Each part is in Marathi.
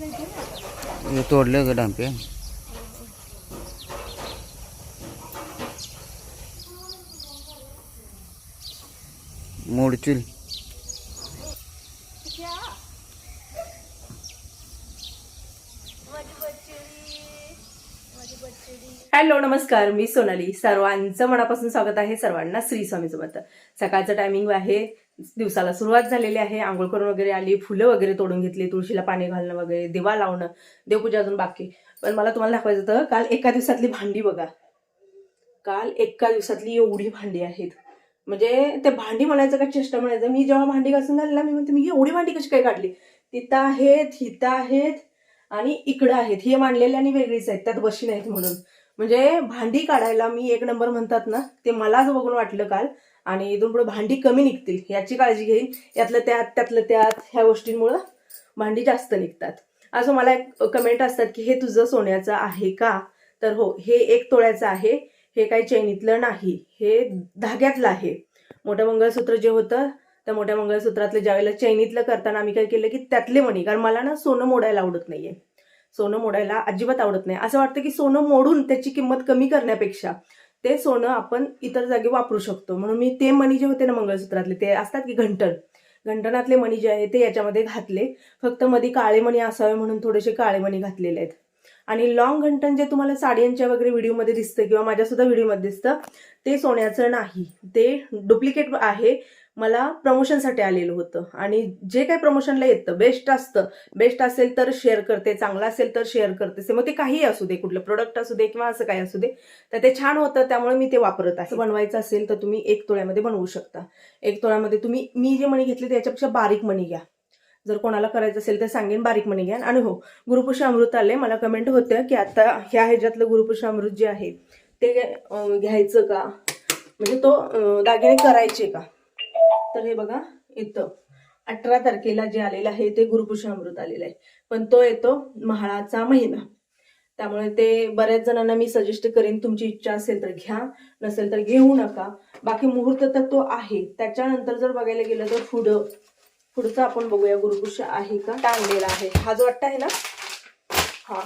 हे तोडले का डांपे मोडचील. हॅलो नमस्कार. मी सोनाली. सर्वांचं मनापासून स्वागत आहे सर्वांना श्री स्वामी सकाळचं टायमिंग आहे. दिवसाला सुरुवात झालेली आहे. आंघोळ करून वगैरे आली फुलं वगैरे तोडून घेतली तुळशीला पाणी घालणं वगैरे दिवा लावणं. देवपूजा अजून बाकी. पण मला तुम्हाला दाखवायचं होतं काल एका दिवसातली भांडी बघा. काल एका दिवसातली एवढी भांडी आहेत. म्हणजे ते भांडी म्हणायचं का चेष्टा म्हणायचं? मी जेव्हा भांडी घासून झाली मी म्हणते मी एवढी भांडी कशी काय काढली? तिथं आहेत हिथं आहेत आणि इकडं आहेत. हे मांडलेले आणि वेगळीच आहेत. त्यात बशी नाहीत म्हणून. म्हणजे भांडी काढायला मी एक नंबर म्हणतात ना ते मलाच बघून वाटलं काल. आणि इथून पुढे भांडी कमी निघतील याची काळजी घेईन. यातलं त्यात त्यातलं त्यात ह्या गोष्टींमुळं भांडी जास्त निघतात. असं मला एक कमेंट असतात की हे तुझं सोन्याचं आहे का? तर हो हे एक तोळ्याचं आहे. हे काही चैनीतलं नाही. हे धाग्यातलं आहे. मोठं मंगळसूत्र जे होतं त्या मोठ्या मंगळसूत्रातलं ज्यावेळेला चैनीतलं करताना आम्ही काय केलं की त्यातले मणी कारण मला ना सोनं मोडायला आवडत नाहीये. सोनं मोडायला अजिबात आवडत नाही. असं वाटतं की सोनं मोडून त्याची किंमत कमी करण्यापेक्षा ते सोनं आपण इतर जागी वापरू शकतो. म्हणून मी ते मणी जे होते ना मंगळसूत्रातले ते असतात की घंटण. घंटणातले मणी जे आहे ते याच्यामध्ये घातले. फक्त मध्ये काळे मणी असावे म्हणून थोडेसे काळे मणी घातलेले आहेत. आणि लॉंग घंटन जे तुम्हाला साड्यांच्या वगैरे व्हिडिओमध्ये दिसतं किंवा माझ्यासुद्धा व्हिडिओमध्ये दिसतं ते सोन्याचं नाही. ते डुप्लिकेट आहे. मला प्रमोशनसाठी आलेलं होतं. आणि जे काही प्रमोशनला येतं बेस्ट असतं. बेस्ट असेल तर शेअर करते चांगलं असेल तर शेअर करते. मग ते काही असू दे कुठलं प्रोडक्ट असू दे किंवा असं काही असू दे तर ते छान होतं. त्यामुळे मी ते वापरत आहे. बनवायचं असेल तर तुम्ही एक तोळ्यामध्ये बनवू शकता. एक तोळ्यामध्ये तुम्ही मी जे मणी घेतले त्याच्यापेक्षा बारीक मणी घ्या. जर कोणाला करायचं असेल तर सांगेन बारीक मणी घ्या. आणि हो गुरुपुष अमृत आले मला कमेंट होत्या की आता ह्या ह्याच्यातलं गुरुपुष अमृत जे आहे ते घ्यायचं का? म्हणजे तो दागिने करायचे का? तर हे बघा इथं. अठरा तारखेला जे आलेलं आहे ते गुरुपुष अमृत आलेलं आहे. पण तो येतो महाळाचा महिना. त्यामुळे ते बऱ्याच जणांना मी सजेस्ट करेन तुमची इच्छा असेल तर घ्या नसेल तर घेऊ नका. बाकी मुहूर्त तर तो आहे. त्याच्यानंतर जर बघायला गेलं तर पुढं. पुढचं आपण बघूया गुरुपुष आहे का? टांगलेला आहे. हा जो वाटत आहे ना? हा.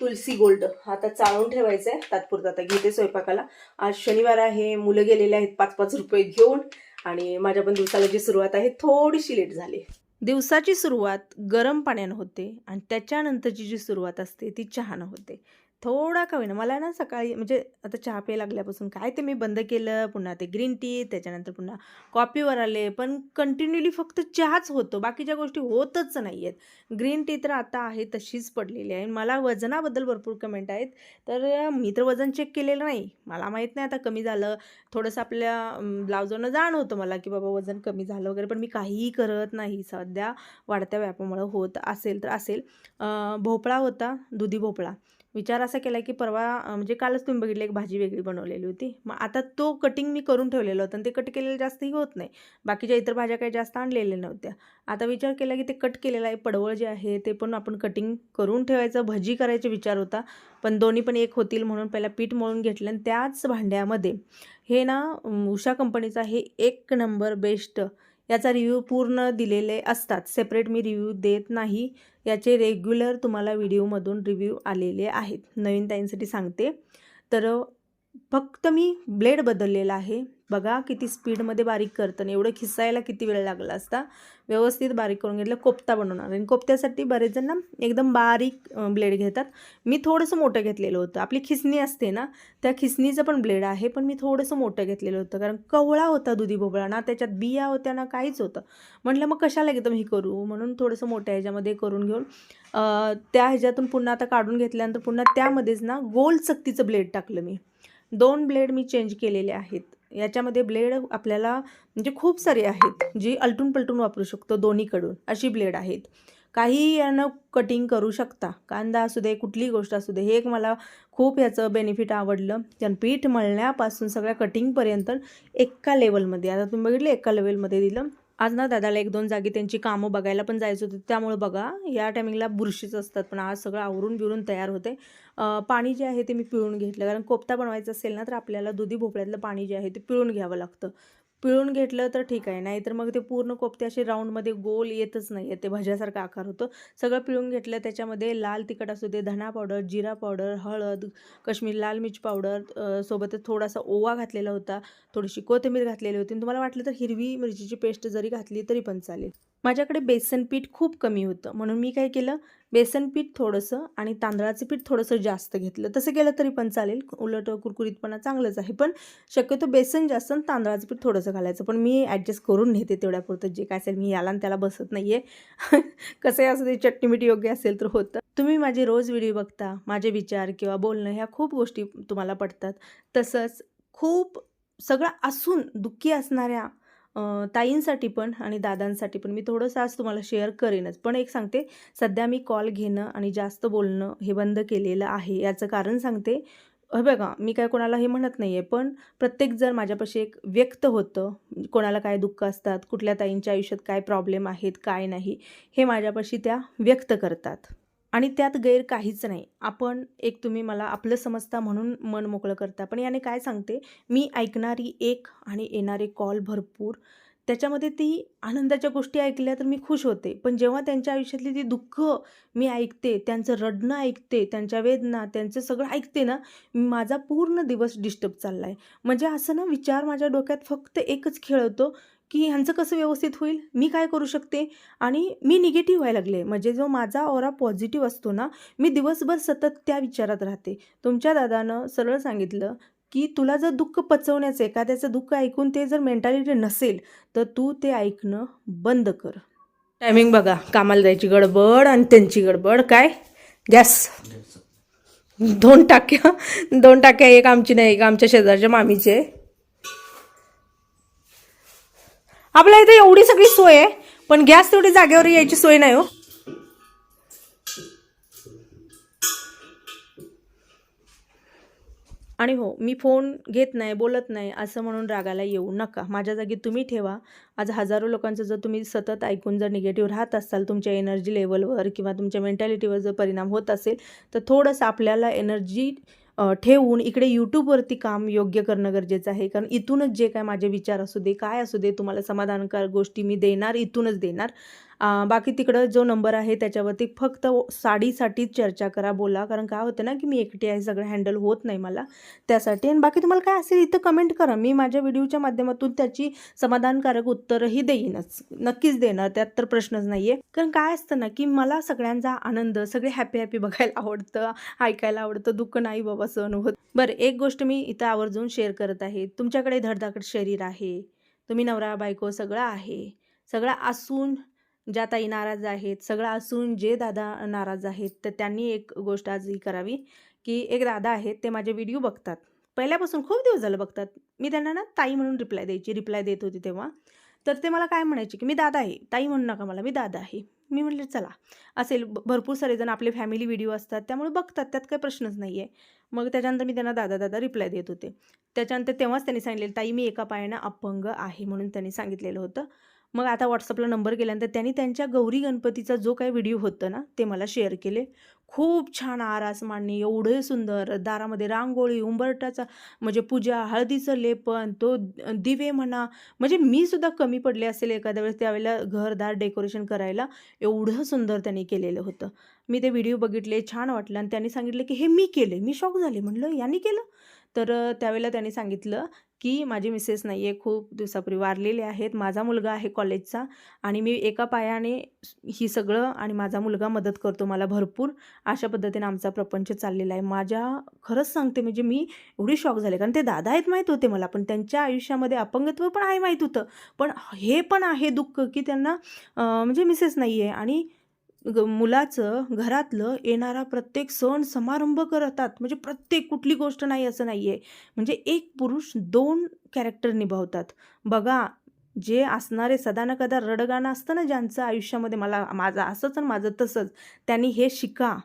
तुलसी गोल्ड. हा आता चाळून ठेवायचा आहे तात्पुरता आता घेते स्वयंपाकाला. आज शनिवार आहे. मुलं गेलेले आहेत पाच पाच रुपये घेऊन. आणि माझ्या पण दिवसाला जी सुरुवात आहे थोडीशी लेट झाली. दिवसाची सुरुवात गरम पाण्यानं होते आणि त्याच्यानंतरची जी सुरुवात असते ती चहानं होते. थोडा का होईना. मला ना सकाळी म्हणजे आता चहा पे लागल्यापासून काय ते मी बंद केलं पुन्हा ते ग्रीन टी त्याच्यानंतर पुन्हा कॉफीवर आले पण कंटिन्युअली फक्त चहाच होतो. बाकीच्या गोष्टी होतच नाही आहेत ग्रीन टी तर आता आहे तशीच पडलेली आहे. मला वजनाबद्दल भरपूर कमेंट आहेत. तर मी तर वजन चेक केलेलं नाही. मला माहीत नाही आता कमी झालं. थोडंसं आपल्या ब्लाउजवरनं जाण होतं मला की बाबा वजन कमी झालं वगैरे पण मी काहीही करत नाही. सध्या वाढत्या व्यापामुळं होत असेल तर असेल. भोपळा होता दुधी भोपळा. विचार असा केला की परवा म्हणजे कालच तुम्ही बघितलं एक भाजी वेगळी बनवलेली होती. मग आता तो कटिंग मी करून ठेवलेलं होतं आणि ते कट केलेलं जास्तही होत नाही. बाकीच्या इतर भाज्या काही जास्त आणलेल्या नव्हत्या. आता विचार केला की ते कट केलेलं आहे पडवळ जे आहे ते पण आपण कटिंग करून ठेवायचं भजी करायचा विचार होता. पण दोन्ही पण एक होतील म्हणून पहिला पीठ मळून घेतलं आणि त्याच भांड्यामध्ये हे ना उषा कंपनीचा हे एक नंबर बेस्ट याचा रिव्ह्यू पूर्ण दिलेले असतात. सेपरेट मी रिव्ह्यू देत नाही. याचे रेग्युलर तुम्हाला व्हिडिओमधून रिव्ह्यू आलेले आहेत. नवीन ताईंसाठी सांगते. तर फक्त मी ब्लेड बदललेला आहे. बघा किती स्पीडमध्ये बारीक करतं आणि एवढं खिसायला किती वेळ लागला असता? व्यवस्थित बारीक करून घेतलं कोफ्ता बनवणार. आणि कोफ्त्यासाठी बरेच जण ना एकदम बारीक ब्लेड घेतात. मी थोडंसं मोठं घेतलेलं होतं. आपली खिसणी असते ना त्या खिसणीचं पण ब्लेड आहे पण मी थोडंसं मोठं घेतलेलं होतं. कारण कवळा होता दुधी भोपळा ना त्याच्यात बिया होत्या ना काहीच होतं. म्हटलं मग कशाला एकदम हे करू? म्हणून थोडंसं मोठ्या ह्याच्यामध्ये करून घेऊन त्या ह्याच्यातून पुन्हा आता काढून घेतल्यानंतर पुन्हा त्यामध्येच ना गोल सक्तीचं ब्लेड टाकलं मी. दोन ब्लेड मी चेंज केलेले आहेत. याच्यामध्ये ब्लेड आपल्याला म्हणजे खूप सारे आहेत जी अलटून पलटून वापरू शकतो दोन्हीकडून. अशी ब्लेड आहेत. काही यानं कटिंग करू शकता. कांदा असू दे कुठलीही गोष्ट असू दे हे एक मला खूप याचं बेनिफिट आवडलं. त्यानं पीठ मळण्यापासून सगळ्या कटिंगपर्यंत एका लेवलमध्ये आता तुम्ही बघितलं एका लेवलमध्ये दिलं. आज ना दादाला एक दोन जागी त्यांची कामं बघायला पण जायचं होतं. त्यामुळं बघा या टायमिंगला बुरशीच असतात. पण आज सगळं आवरून बिरून तयार होते. पाणी जे आहे ते मी पिळून घेतलं. कारण कोफ्ता बनवायचं असेल ना तर आपल्याला दुधी भोपळ्यातलं पाणी जे आहे ते पिळून घ्यावं लागतं. पिळून घेतलं तर ठीक आहे. नाहीतर मग ते पूर्ण कोफते असे राऊंडमध्ये गोल येतच नाही आहे ते भज्यासारखा आकार होतो. सगळं पिळून घेतलं. त्याच्यामध्ये लाल तिखट असू दे धना पावडर जिरा पावडर हळद काश्मीरी लाल मिर्च पावडर सोबतच थोडासा ओवा घातलेला होता. थोडीशी कोथिंबीर घातलेली होती. आणि तुम्हाला वाटलं तर हिरवी मिरचीची पेस्ट जरी घातली तरी पण चालेल. माझ्याकडे बेसन पीठ खूप कमी होतं. म्हणून मी काय केलं? बेसन पीठ थोडंसं आणि तांदळाचं पीठ थोडंसं जास्त घेतलं. तसं केलं तरी पण चालेल. उलट कुरकुरीतपणा चांगलंच आहे. पण शक्यतो बेसन जास्त आणि तांदळाचं पीठ थोडंसं घालायचं. पण मी ॲडजस्ट करून नेते तेवढ्यापुरतं. जे काय असेल मी याला आणि त्याला बसत नाही आहे कसंही असं ते चटणी मिठी योग्य असेल तर होतं. तुम्ही माझे रोज व्हिडिओ बघता माझे विचार किंवा बोलणं ह्या खूप गोष्टी तुम्हाला पडतात. तसंच खूप सगळं असून दुःखी असणाऱ्या ताईंसाठी पण आणि दादांसाठी पण. मी थोडंसं आज तुम्हाला शेअर करेनच. पण एक सांगते सध्या मी कॉल घेणं आणि जास्त बोलणं हे बंद केलेलं आहे. याचं कारण सांगते हे बघा मी काय कोणाला हे म्हणत नाही आहे पण प्रत्येक जण माझ्यापाशी एक व्यक्त होतं. कोणाला काय दुःख असतात कुठल्या ताईंच्या आयुष्यात काय प्रॉब्लेम आहेत काय नाही हे माझ्यापाशी त्या व्यक्त करतात. आणि त्यात गैर काहीच नाही. आपण एक तुम्ही मला आपलं समजता म्हणून मन मोकळं करता. पण याने काय सांगते? मी ऐकणारी एक आणि येणारे कॉल भरपूर. त्याच्यामध्ये ती आनंदाच्या गोष्टी ऐकल्या तर मी खुश होते. पण जेव्हा त्यांच्या आयुष्यातली ती दुःख मी ऐकते त्यांचं रडणं ऐकते त्यांच्या वेदना त्यांचं सगळं ऐकते ना माझा पूर्ण दिवस डिस्टर्ब चालला आहे म्हणजे असं ना विचार माझ्या डोक्यात फक्त एकच खेळवतो की ह्यांचं कसं व्यवस्थित होईल? मी काय करू शकते? आणि मी निगेटिव्ह व्हायला लागले. म्हणजे जो माझा ओरा पॉझिटिव्ह असतो ना मी दिवसभर सतत त्या विचारात राहते. तुमच्या दादानं सरळ सांगितलं की तुला जर दुःख पचवण्याचं एखाद्याचं दुःख ऐकून ते जर मेंटॅलिटी नसेल तर तू ते ऐकणं बंद कर. टायमिंग बघा. कामाला जायची गडबड आणि त्यांची गडबड. काय? गॅस दोन टाक्या. दोन टाक्या एक आमची नाही एक आमच्या शेजारच्या मामीचे आहे आपल्या इथे एवढी सगळी सोय आहे पण गॅस तेवढी जागेवर यायची सोय नाही हो. आणि हो मी फोन घेत नाही बोलत नाही असं म्हणून रागाला येऊ नका. माझ्या जागी तुम्ही ठेवा. आज हजारो लोकांचं जर तुम्ही सतत ऐकून जर निगेटिव्ह राहत असाल तुमच्या एनर्जी लेवलवर किंवा तुमच्या मेंटॅलिटीवर जर परिणाम होत असेल तर थोडंसं आपल्याला एनर्जी ठेवून इकडे यूट्यूबवरती काम योग्य करणं गरजेचं आहे. कारण इथूनच जे काय माझे विचार असू दे काय असू दे तुम्हाला समाधानकार गोष्टी मी देणार इथूनच देणार. बाकी तिकडं जो नंबर आहे त्याच्यावरती फक्त साडीसाठीच चर्चा करा बोला. कारण काय होतं ना की मी एकटी आहे सगळं हँडल होत नाही मला त्यासाठी. आणि बाकी तुम्हाला काय असेल इथं कमेंट करा. मी माझ्या व्हिडिओच्या माध्यमातून त्याची समाधानकारक उत्तरही देईनच. नक्कीच देणार त्यात तर प्रश्नच नाही आहे कारण काय असतं ना की मला सगळ्यांचा आनंद सगळे हॅपी हॅपी बघायला आवडतं ऐकायला आवडतं. दुःख नाही बाबा सहन होत. बरं एक गोष्ट मी इथं आवर्जून शेअर करत आहे. तुमच्याकडे धडधाकट शरीर आहे. तुम्ही नवरा बायको सगळं आहे. सगळं असून ज्या ताई नाराज आहेत सगळं असून जे दादा नाराज आहेत तर त्यांनी एक गोष्ट आज ही करावी की एक दादा आहेत ते माझे व्हिडिओ बघतात. पहिल्यापासून खूप दिवस झालं बघतात. मी त्यांना ना ताई म्हणून रिप्लाय द्यायची रिप्लाय देत होती तेव्हा. तर ते मला काय म्हणायचे की मी दादा आहे ताई म्हणू नका मला मी दादा आहे. मी म्हटले चला. असेल भरपूर सारेजण आपले फॅमिली व्हिडिओ असतात त्यामुळे बघतात त्यात काही प्रश्नच नाही आहे मग त्याच्यानंतर मी त्यांना दादा दादा रिप्लाय देत होते. त्याच्यानंतर तेव्हाच त्यांनी सांगितलेलं ताई मी एका पायानं अपंग आहे म्हणून त्यांनी सांगितलेलं होतं. मग आता व्हॉट्सअपला नंबर गेल्यानंतर त्यांनी त्यांच्या गौरी गणपतीचा जो काही व्हिडिओ होतं ना ते मला शेअर केले. खूप छान आरास मांडणी एवढे सुंदर दारामध्ये रांगोळी उंबरटाचा म्हणजे पूजा हळदीचं लेपन तो दिवे म्हणा म्हणजे मी सुद्धा कमी पडले असेल एखाद्या वेळेस त्यावेळेला घरदार डेकोरेशन करायला एवढं सुंदर त्यांनी केलेलं होतं. मी ते व्हिडिओ बघितले छान वाटलं आणि त्यांनी सांगितलं की हे मी केले. मी शॉक झाले. म्हणलं यांनी केलं? तर त्यावेळेला त्यांनी सांगितलं की माझी मिसेस नाही आहे खूप दिवसापूर्वी वारलेले आहेत. माझा मुलगा आहे कॉलेजचा आणि मी एका पायाने ही सगळं आणि माझा मुलगा मदत करतो मला भरपूर. अशा पद्धतीने आमचा प्रपंच चाललेला आहे. माझ्या खरंच सांगते म्हणजे मी एवढी शॉक झाले. कारण ते दादा आहेत माहीत होते मला पण त्यांच्या आयुष्यामध्ये अपंगत्व पण आहे माहीत होतं. पण हे पण आहे दुःख की त्यांना म्हणजे मिसेस नाही आहे आणि ग मुलाचं घरातलं येणारा प्रत्येक सण समारंभ करतात. म्हणजे प्रत्येक कुठली गोष्ट नाही असं नाही आहे म्हणजे एक पुरुष दोन कॅरेक्टर निभावतात. बघा जे असणारे सदा न कदा रडगाणं असतं ना ज्यांचं आयुष्यामध्ये मला माझं असंच आणि माझं तसंच त्यांनी हे शिका.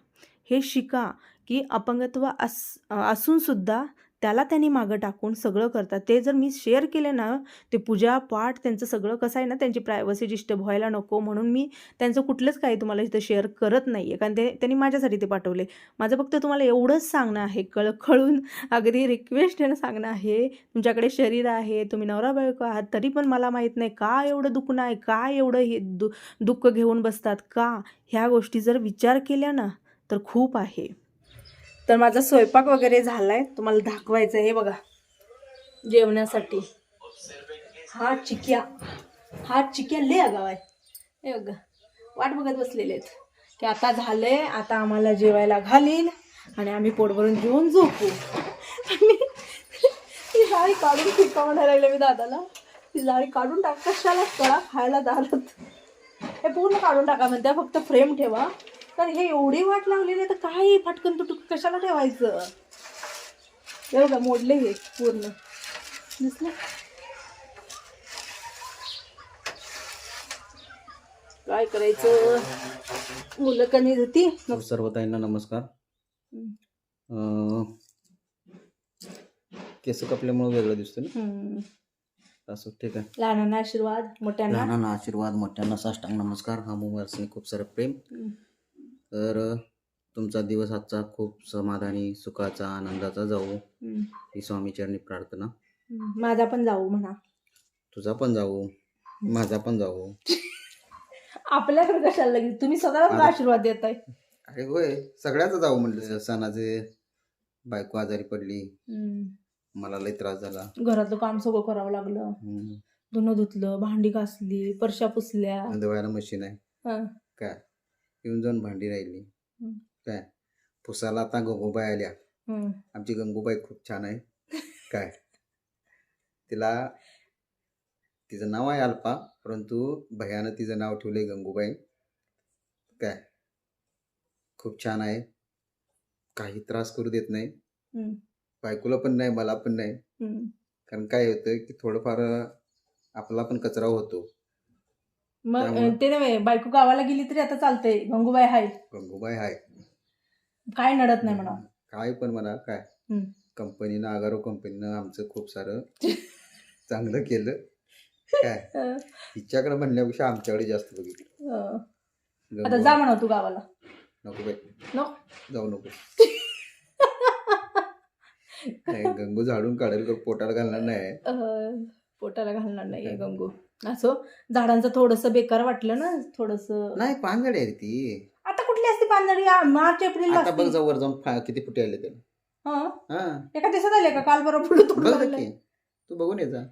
हे शिका की अपंगत्व अस असूनसुद्धा त्याला त्यांनी मागं टाकून सगळं करतात. ते जर मी शेअर केले ना ते पूजा पाठ त्यांचं सगळं कसं आहे ना त्यांची प्रायव्हसी डिस्टर्ब व्हायला नको म्हणून मी त्यांचं कुठलंच काही तुम्हाला इथं शेअर करत नाही आहे कारण ते त्यांनी माझ्यासाठी ते पाठवले. माझं फक्त तुम्हाला एवढंच सांगणं आहे कळकळून अगदी रिक्वेस्टनं सांगणं आहे तुमच्याकडे शरीर आहे तुम्ही नवरा बायको आहात तरी पण मला माहीत नाही का एवढं दुखणं आहे का एवढं हे दु दुःख घेऊन बसतात का? ह्या गोष्टी जर विचार केल्या ना तर खूप आहे. तर माझा स्वयंपाक वगैरे झाला आहे तुम्हाला दाखवायचं आहे हे बघा. जेवण्यासाठी हा चिक्या. हा चिक्या लय अगावाय आहे. हे बघा. वाट बघत बसलेले आहेत. की आता झालंय. आता आम्हाला जेवायला घालील आणि आम्ही पोटभरून घेऊन जेवून झोपू. ती लाळी काढून फिका म्हणायला लागले मी दादाला. ती लाळी काढून टाक. कशाला कळा खायला दारात. हे पूर्ण काढून टाका म्हणत्या फक्त फ्रेम ठेवा. तर हे एवढी वाट लावलेली आहे तर काही फटकन तुटक कशाला ठेवायचं? बघा मोडले हे पूर्ण. दिसलं? काय करायचं? मुलं कमी होती. हो, सर्व ताईंना नमस्कार. केस कापल्यामुळे वेगळं दिसतं ना. असं ठीक आहे. लहानांना आशीर्वाद मोठ्यांना. लहानांना आशीर्वाद मोठ्यांना साष्टांग नमस्कार. हा मुंबईसने खूप सारं प्रेम. तर तुमचा दिवस आजचा खूप समाधानी सुखाचा आनंदाचा जाऊ. ही स्वामीचरणी प्रार्थना. माझा पण जाऊ म्हणा. तुझा पण जाऊ. माझा पण जाऊ. आपल्याकडे कशाला लागेल तुम्ही स्वतःला. आशीर्वाद देत आहे अरे होय सगळ्याच जाऊ म्हटलं सणाचे बायको आजारी पडली. मला लई त्रास झाला. घरातलं काम सगळं करावं लागलं. हम्म. धुणं धुतलं भांडी घासली परशा पुसल्या. धुवायला मशीन आहे. हं. काय? येऊन जाऊन भांडी राहिली. काय? पुसाला आता गंगूबाई आल्या. आमची गंगूबाई खूप छान आहे. काय? तिला तिचं नाव आहे अल्पा परंतु भयानं तिचं नाव ठेवलंय गंगूबाई. काय? खूप छान आहे. काही त्रास करू देत नाही. बायकोला पण नाही मला पण नाही. कारण काय होतं की थोडंफार आपला पण कचरा होतो. मग त्यामुळं- ते नव्हे बायको गावाला गेली तरी आता चालतंय. गंगूबाई हाय. गंगूबाई आहे काय नडत नाही म्हणा. काय पण म्हणा काय? हम्म. कंपनीनं आगारो कंपनीनं आमचं खूप सारं चांगलं केलं. काय. तिच्याकडे म्हणण्यापेक्षा आमच्याकडे जास्त बघितलं. हं. आता जा म्हणा तू गावाला. नको बाई. नको. जाऊ नको. नाही गंगू झाडून काढेल का पोटाला घालणार नाही. अं, पोटाला घालणार नाहीये गंगू. असो झाडांचं थोडस बेकार वाटलं ना थोडस. नाही पानगडी आहे रे ती. आता कुठली असते पानझडी? आ, मार्च एप्रिल आता बघ जाऊ वर जाऊन फा- किती फुटे आले त्याला हा? एका दिवसात आले का? काल बरोबर बघ तू बघून ये जा.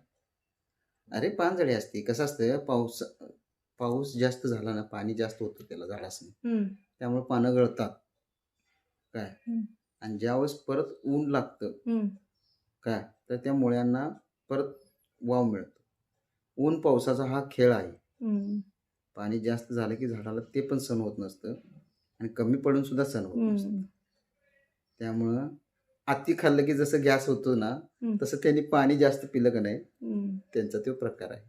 अरे पानझडी असते. कसं असतं पाऊस पाऊस जास्त झाला ना पाणी जास्त होतं त्याला झाडासनी. त्यामुळे पानं गळतात. काय? हम्म. आणि ज्यावेळेस परत ऊन लागतं काय? तर त्या मुळ्यांना परत वाव मिळतो. ऊन पावसाचा हा खेळ आहे. पाणी जास्त झालं की झाडाला ते पण सण होत नसतं आणि कमी पडून सुद्धा सण होत नसतं. त्यामुळं अति खाल्लं की जसं गॅस होतो ना हम्म. तसं त्यांनी पाणी जास्त पिलं का नाही त्यांचा तो प्रकार आहे.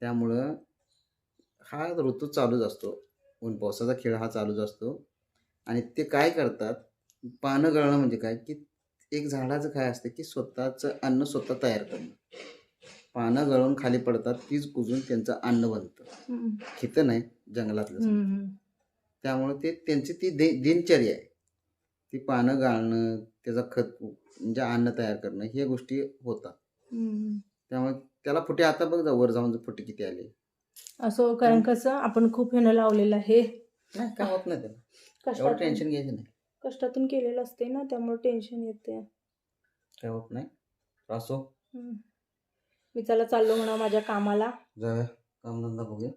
त्यामुळं हा ऋतू चालूच असतो. ऊन पावसाचा खेळ हा चालूच असतो. आणि ते काय करतात पानं गळणं म्हणजे काय की एक झाडाचं काय असतं की स्वतःचं अन्न स्वतः तयार करणं. पानं गळून खाली पडतात तीच कुजून त्यांचं अन्न बनतं. खितं नाही जंगलातलं त्यामुळं ते त्यांची ती दिनचर्या आहे. ती पानं गाळणं त्याचा खत म्हणजे अन्न तयार करणं हे गोष्टी होतात. त्यामुळे त्याला फुटे आता बघ जा वर जाऊन फुटे किती आले. असो कारण कसं आपण खूप ह्यानं लावलेलं आहे. नाही काय होत नाही त्याला. एवढं टेन्शन घ्यायचं नाही. कष्टातून केलेलं असते ना त्यामुळे टेन्शन येते काय होत नाही. असो. मी चला चाललो म्हणा माझ्या कामाला. जाऊया कामधंदा बघूया.